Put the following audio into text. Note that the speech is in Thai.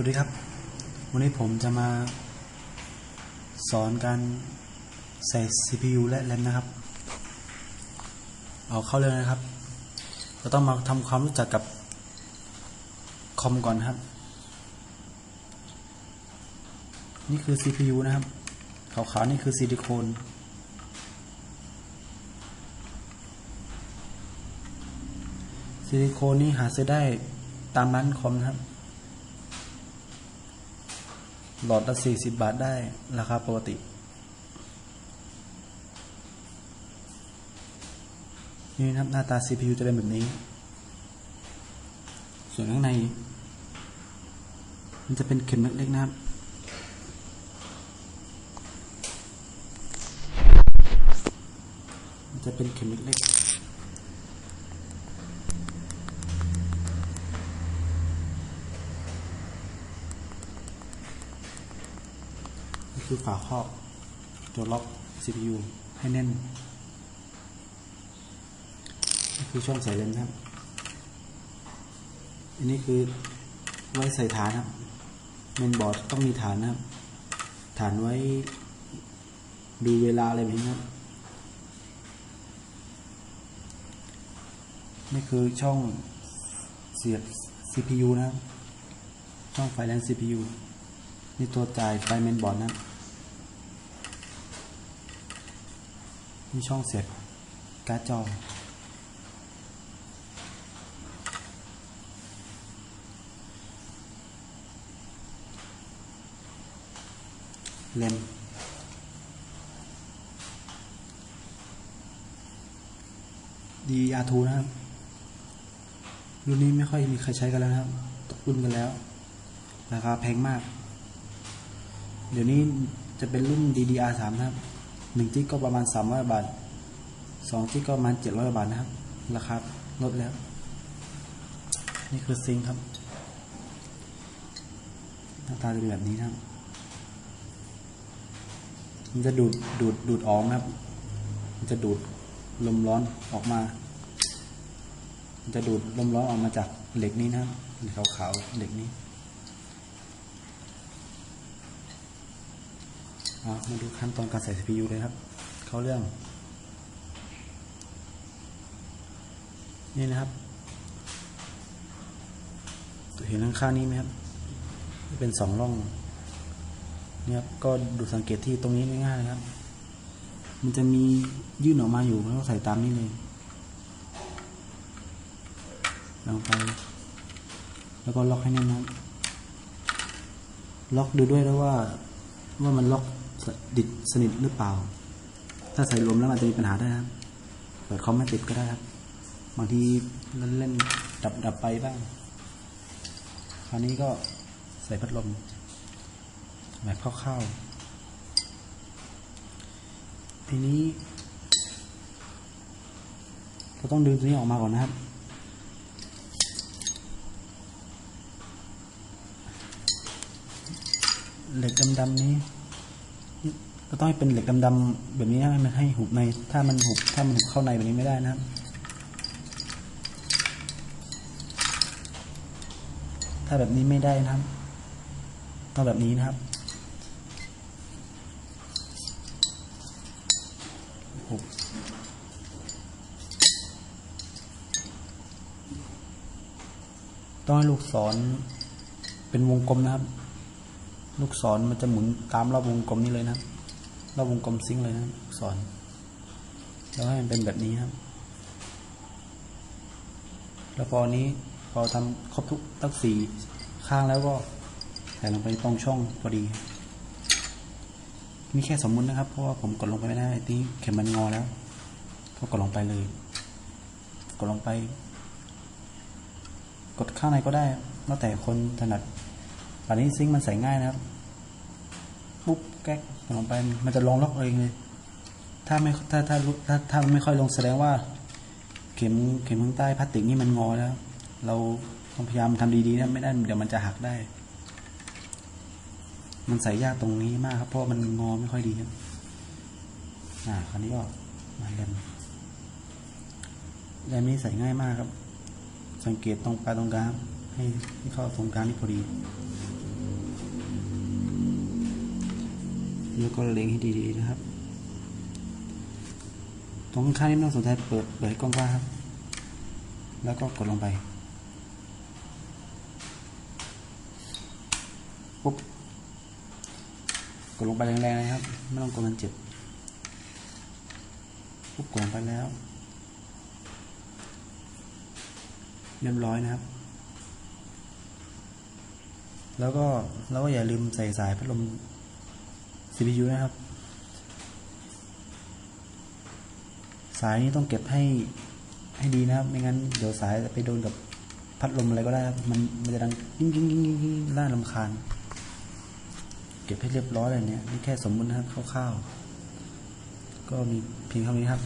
สวัสดีครับ วันนี้ผมจะมาสอนการใส่ CPU และ RAM นะครับ เอาเข้าเรื่องนะครับ เราต้องมาทำความรู้จักกับคอมก่อนนครับ นี่คือ CPU นะครับ ขาวๆนี่คือซิลิโคนซิลิโคนนี่หาซื้อได้ตามร้านคอมนะครับ หลอดละสี่สิบบาทได้ราคาปกติ นี่นะครับหน้าตา CPU จะเป็นแบบนี้ ส่วนข้างใน มันจะเป็นเข็มเล็กๆนะครับมันจะเป็นเข็มเล็กๆ คือฝาครอบ ตัวล็อก CPU ให้แน่นนี่คือช่องใส่เลนส์ครับ อันนี้คือไว้ใส่ฐานครับเมนบอร์ดต้องมีฐานนะครับ ฐานไว้ดูเวลาอะไรแบบนี้ครับ นี่คือช่องเสียบ CPU นะครับช่องไฟแลน CPU นี่ตัวจ่ายไฟเมนบอร์ดนะครับ นี่ช่องเสียบการ์ดจอเลมดีอาทูนะครับ รุ่นนี้ไม่ค่อยมีใครใช้กันแล้วนะครับตกรุ่นกันแล้ว ราคาแพงมาก เดี๋ยวนี้จะเป็นรุ่น DDR3 นะครับ 1จิกก็ประมาณ 300 บาท2จิกก็ประมาณ 700 บาทนะครับ ราคาลดแล้ว นี่คือซิงค์ครับหน้าตาจะเป็นแบบนี้นะครับ มันจะดูดดูดดูดออกนะครับ มันจะดูดลมร้อนออกมา มันจะดูดลมร้อนออกมาจากเหล็กนี้นะครับเหล็กขาวๆเหล็กนี้เอา มาดูขั้นตอนการใส่ CPU เลยครับ เข้าเรื่อง นี่นะครับเห็นข้างๆนี้ไหมครับ เป็นสองร่องนี่ครับ ก็ดูสังเกตที่ตรงนี้ง่ายๆครับ มันจะมียื่นออกมาอยู่แล้วก็ใส่ตามนี้เลยลงไป แล้วก็ล็อกให้แน่นครับล็อกดูด้วยแล้วว่าว่ามันล็อก ดิดสนิทหรือเปล่า ถ้าใส่ลมแล้วมันจะมีปัญหาได้ครับเปิดคอมไม่ติดก็ได้ครับ บางทีเล่นเล่นดับดับไปบ้าง คราวนี้ก็ใส่พัดลมแบบคร่าวๆทีนี้เราต้องดึงตัวนี้ออกมาก่อนนะครับเหล็กดำๆนี้ ก็ต้องให้เป็นเหล็กดำๆแบบนี้นะให้มันให้หุบใน ถ้ามันหุบถ้ามันหุบเข้าในแบบนี้ไม่ได้นะครับถ้าแบบนี้ไม่ได้นะครับต้องแบบนี้นะครับหุบต้องให้ลูกศรเป็นวงกลมนะครับ ลูกศรมันจะหมุนตามรอบวงกลมนี้เลยนะครับ รอบวงกลมซิงค์เลยนะครับลูกศรแล้วให้มันเป็นแบบนี้ครับ แล้วพอนี้พอทำครบทุกตั้งสี่ข้างแล้วก็ใส่ลงไปตรงช่องพอดีนี่แค่สมมุตินะครับ เพราะว่าผมกดลงไปไม่ได้ที่เข็มมันงอแล้ว ก็กดลงไปเลย กดลงไป กดข้างในก็ได้แล้วแต่คนถนัดอันนี้ซิงค์มันใส่ง่ายนะครับปุ๊บ ก๊กลงไปมันจะลงล็อกเองเลย ถ้าไม่ถ้าถ้าถ้าถ้าไม่ค่อยลงแสดงว่า เข็มเข็มข้างใต้พลาสติกนี่มันงอแล้ว เราต้องพยายามทำดีๆนะไม่ได้เดี๋ยวมันจะหักได้ มันใส่ยากตรงนี้มากครับเพราะมันงอไม่ค่อยดีครับอ่าคราวนี้ก็มาแรมแรมนี้ใส่ง่ายมากครับ สังเกตตรงปลายตรงกลางให้ให้เข้าตรงกลางนี่พอดี แล้วก็เล็งให้ดีๆนะครับ ตรงข้างนี้ไม่ต้องสนใจเปิดเปิดให้กว้างครับ แล้วก็กดลงไปปุ๊บกดลงไปแรงๆนะครับ ไม่ต้องกดมันเจ็บปุ๊บกดลงไปแล้ว เรียบร้อยนะครับ แล้วก็แล้วก็อย่าลืมใส่สายพัดลม CPU นะครับ สายนี้ต้องเก็บให้ให้ดีนะครับ ไม่งั้นเดี๋ยวสายจะไปโดนกับพัดลมอะไรก็ได้ครับ มันมันจะดังยิ่งยิ่งยิ่งยิ่งยิ่งน่าลำคาญ เก็บให้เรียบร้อยเลยเนี่ยนี่แค่สมมุตินะครับคร่าวๆ ก็มีเพียงเท่านี้ครับ